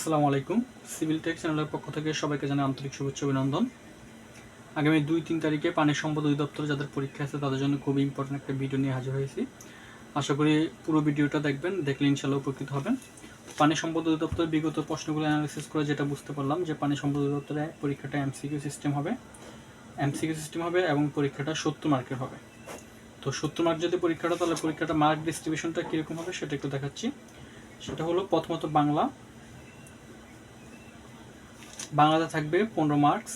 আসসালামু আলাইকুম। Civil take চ্যানেলের পক্ষ থেকে সবাইকে জানাই আন্তরিক শুভেচ্ছা, অভিনন্দন। আগামী দুই তিন তারিখে পানি সম্পদ অধিদপ্তর যাদের পরীক্ষা আছে তাদের জন্য খুবই ইম্পর্টেন্ট একটা ভিডিও নিয়ে হাজির হয়েছি। আশা করি পুরো ভিডিওটা দেখবেন, দেখলে ইনশাল্লাহ উপকৃত হবেন। পানি সম্পদ অধিদপ্তর বিগত প্রশ্নগুলো অ্যানালিসিস করে যেটা বুঝতে পারলাম যে পানি সম্পদ অধিদপ্তরে পরীক্ষাটা এমসিকিউ সিস্টেম হবে। এমসিকিউ সিস্টেম হবে এবং পরীক্ষাটা সত্তর মার্কের হবে। তো সত্তর মার্ক যদি পরীক্ষাটা, তাহলে পরীক্ষাটা মার্ক ডিস্ট্রিবিউশনটা কীরকম হবে সেটা একটু দেখাচ্ছি। সেটা হলো প্রথমত বাংলা। বাংলাতে থাকবে পনেরো মার্কস।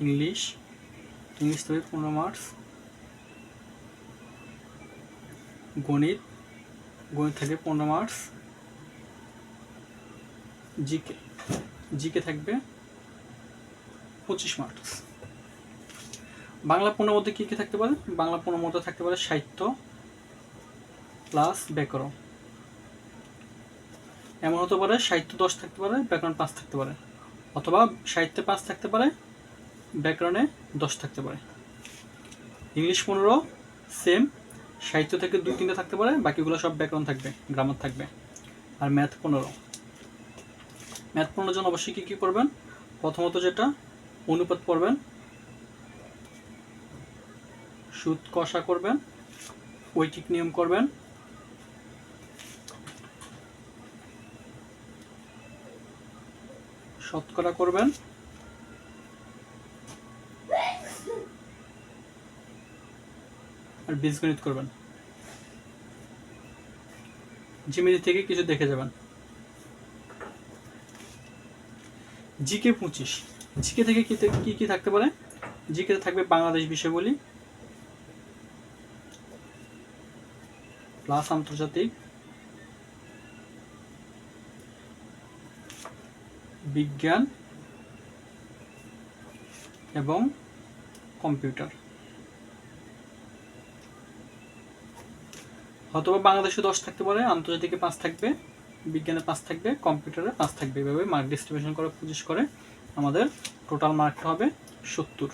ইংলিশ ইংলিশ থাকবে পনেরো মার্কস। গণিত গণিত থাকবে পনেরো মার্কস। জিকে জিকে থাকবে পঁচিশ মার্কস। বাংলা পণ্যের মধ্যে কী কী থাকতে পারে? বাংলা পণ্যের মধ্যে থাকতে পারে সাহিত্য, প্লাস ব্যাকরণ। এমন হতে পারে, সাহিত্য দশ থাকতে পারে, ব্যাকরণ পাঁচ থাকতে পারে, অথবা সাহিত্যে পাঁচ থাকতে পারে, ব্যাকরণে দশ থাকতে পারে। ইংলিশ পনেরো সেম সাহিত্য থেকে দুই তিনটে থাকতে পারে, বাকিগুলো সব ব্যাকরণ থাকবে গ্রামার থাকবে, আর ম্যাথ পনেরো। ম্যাথ পনেরো জন অবশ্যই কী কী করবেন প্রথমত যেটা, অনুপাত পড়বেন, সুদ কষা করবেন, ঐকিক নিয়ম করবেন শতকরা করবেন। আর বীজগণিত করবেন। জিমিতি থেকে কিছু দেখে যাবেন। জিকে পঁচিশ। জিকে থেকে কি কি থাকতে পারে? জিকে থাকবে বাংলাদেশ বিষয়গুলি প্লাস আন্তর্জাতিক বিজ্ঞান এবং কম্পিউটার। হয়তোবা বাংলাদেশে দশ থাকতে পারে, আন্তর্জাতিকে পাঁচ থাকবে, বিজ্ঞানে পাঁচ থাকবে, কম্পিউটারে পাঁচ থাকবে। এভাবে মার্ক ডিস্ট্রিবিউশন করে, পঁচিশ করে আমাদের টোটাল মার্কটা হবে সত্তর।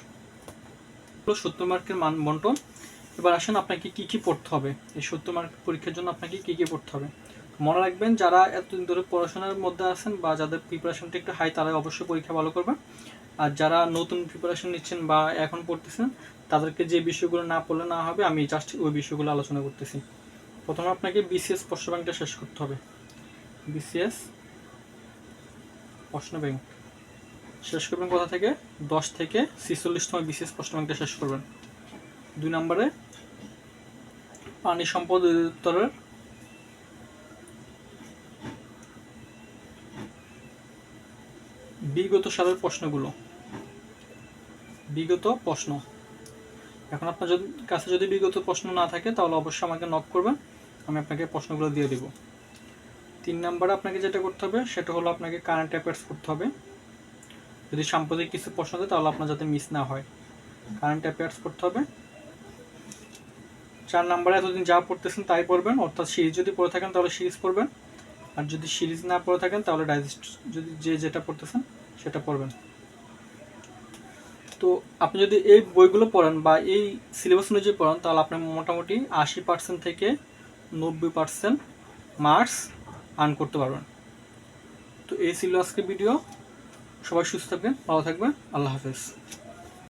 সত্তর মার্কের মান বন্টন। এবার আসেন আপনাকে কি কি পড়তে হবে। এই সত্তর মার্ক পরীক্ষার জন্য আপনাকে কি কি পড়তে হবে। মনে রাখবেন, যারা এতদিন ধরে পড়াশোনার মধ্যে আছেন বা যাদের প্রিপারেশনটা একটু হাই তারা অবশ্যই পরীক্ষা ভালো করবেন। আর যারা নতুন প্রিপারেশন নিচ্ছেন বা এখন পড়তেছেন, তাদেরকে যে বিষয়গুলো না পড়লে না হবে, আমি জাস্ট ওই বিষয়গুলো আলোচনা করতেছি। প্রথমে আপনাকে বিসিএস প্রশ্ন ব্যাংকটা শেষ করতে হবে। বিসিএস প্রশ্ন ব্যাংক। শেষ করবেন কোথা থেকে? দশ থেকে ছিচল্লিশতম বিসিএস প্রশ্ন ব্যাংকটা শেষ করবেন। দুই নম্বরে, পানি সম্পদ অধিদপ্তরের বিগত সালের প্রশ্নগুলো। বিগত প্রশ্ন। এখন আপনার যদি, কাছে যদি বিগত প্রশ্ন না থাকে, তাহলে অবশ্যই আমাকে নক করবেন, আমি আপনাকে প্রশ্নগুলো দিয়ে দেব। তিন নম্বরে আপনাকে যেটা করতে হবে, সেটা হলো আপনাকে কারেন্ট অ্যাফেয়ার্স করতে হবে। যদি সাম্প্রতিক কিছু প্রশ্ন থাকে, তাহলে আপনার যাতে মিস না হয়। কারেন্ট অ্যাফেয়ার্স করতে হবে। চার নম্বরে এতদিন যা পড়তেছেন তাই পড়বেন, অর্থাৎ সিরিজ যদি পড়ে থাকেন, তাহলে সিরিজ পড়বেন। আর যদি সিরিজ না পড়ে থাকেন, তাহলে ডাইজেস্ট যদি যে যেটা পড়তেছেন সেটা পড়বেন। তো আপনি যদি এই বইগুলো পড়েন বা এই সিলেবাস অনুযায়ী পড়েন, তাহলে আপনি মোটামুটি আশি পার্সেন্ট থেকে নব্বই পার্সেন্ট মার্কস আর্ন করতে পারবেন। তো এই আজকের ভিডিও সবাই সুস্থ থাকবেন, ভালো থাকবেন। আল্লাহ হাফেজ।